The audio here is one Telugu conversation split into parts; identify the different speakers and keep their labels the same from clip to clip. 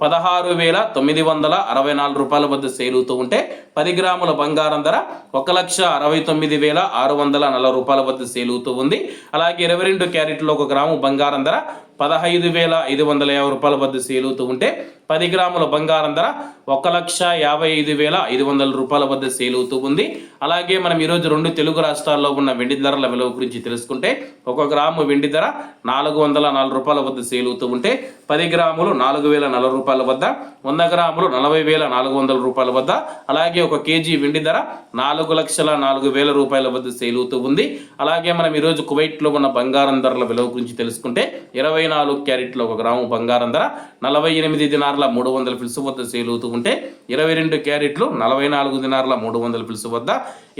Speaker 1: పదహారు వేల తొమ్మిది వందల అరవై నాలుగు రూపాయల వద్ద సేలుతూ ఉంటే పది గ్రాముల బంగారం ధర ఒక లక్ష అరవై తొమ్మిది వేల ఆరు వందల నలభై రూపాయల వద్ద సేలుతూ ఉంది. అలాగే ఇరవై రెండు క్యారెట్లో ఒక గ్రాము బంగారం ధర పదహైదు వేల ఐదు వందల యాభై రూపాయల వద్ద సేలుతూ ఉంటే పది గ్రాముల బంగారం ధర ఒక లక్ష యాభై ఐదు వేల ఐదు వందల రూపాయల వద్ద సేల్ అవుతూ ఉంది. అలాగే మనం ఈరోజు రెండు తెలుగు రాష్ట్రాల్లో ఉన్న వెండి ధరల విలువ గురించి తెలుసుకుంటే ఒక గ్రాము వెండి ధర నాలుగు వందల నాలుగు రూపాయల వద్ద సేల్ అవుతూ ఉంటే పది గ్రాములు నాలుగు వేల నలభై రూపాయల వద్ద వంద గ్రాములు నలభై వేల నాలుగు వందల రూపాయల వద్ద అలాగే ఒక కేజీ వెండి ధర నాలుగు లక్షల నాలుగు వేల రూపాయల వద్ద సేల్ అవుతూ ఉంది. అలాగే మనం ఈరోజు కువైట్లో ఉన్న బంగారం ధరల విలువ గురించి తెలుసుకుంటే ఇరవై నాలుగు క్యారెట్లో ఒక గ్రాము బంగారం ధర నలభై ఎనిమిది దినార్ల మూడు వందల పిలుసు వద్ద సేల్ అవుతూ ఉంటే ఇరవై రెండు క్యారెట్లు నలభై నాలుగు దినార్ల మూడు వందల పిలుసు వద్ద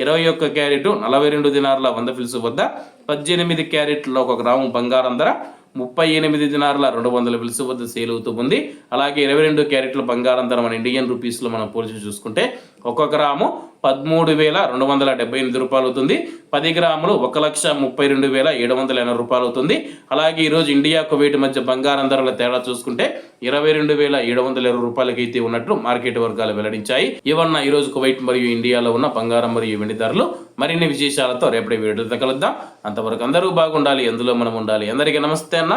Speaker 1: ఇరవై ఒక్క క్యారెట్ నలభై రెండు దినార్ల వంద పిలుసు వద్ద పద్దెనిమిది క్యారెట్లో ఒక గ్రాము బంగారం ధర ముప్పై ఎనిమిది దినారుల రెండు వందల పిలుసు వద్ద సేల్ అవుతూ ఉంది. అలాగే ఇరవై రెండు క్యారెట్ల బంగారం ధర మన ఇండియన్ రూపీస్లో మనం పోల్చి చూసుకుంటే ఒక గ్రాము పదమూడు వేల రెండు వందల డెబ్బై ఎనిమిది రూపాయలు అవుతుంది. పది గ్రాములు ఒక లక్ష ముప్పై రెండు వేల ఏడు వందల ఎనభై రూపాయలు అవుతుంది. అలాగే ఈరోజు ఇండియా కువైట్ మధ్య బంగారం ధరల తేడా చూసుకుంటే ఇరవై రెండు వేల ఏడు వందల ఇరవై రూపాయలకి అయితే ఉన్నట్లు మార్కెట్ వర్గాలు వెల్లడించాయి. ఇవన్న ఈరోజు కువైట్ మరియు ఇండియాలో ఉన్న బంగారం మరియు వెండి ధరలు మరిన్ని విశేషాలతో రేపటి వీడియోతో కలుద్దాం. అంతవరకు అందరూ బాగుండాలి ఎందులో మనం ఉండాలి. అందరికీ నమస్తే అన్న.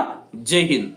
Speaker 1: జై హింద్.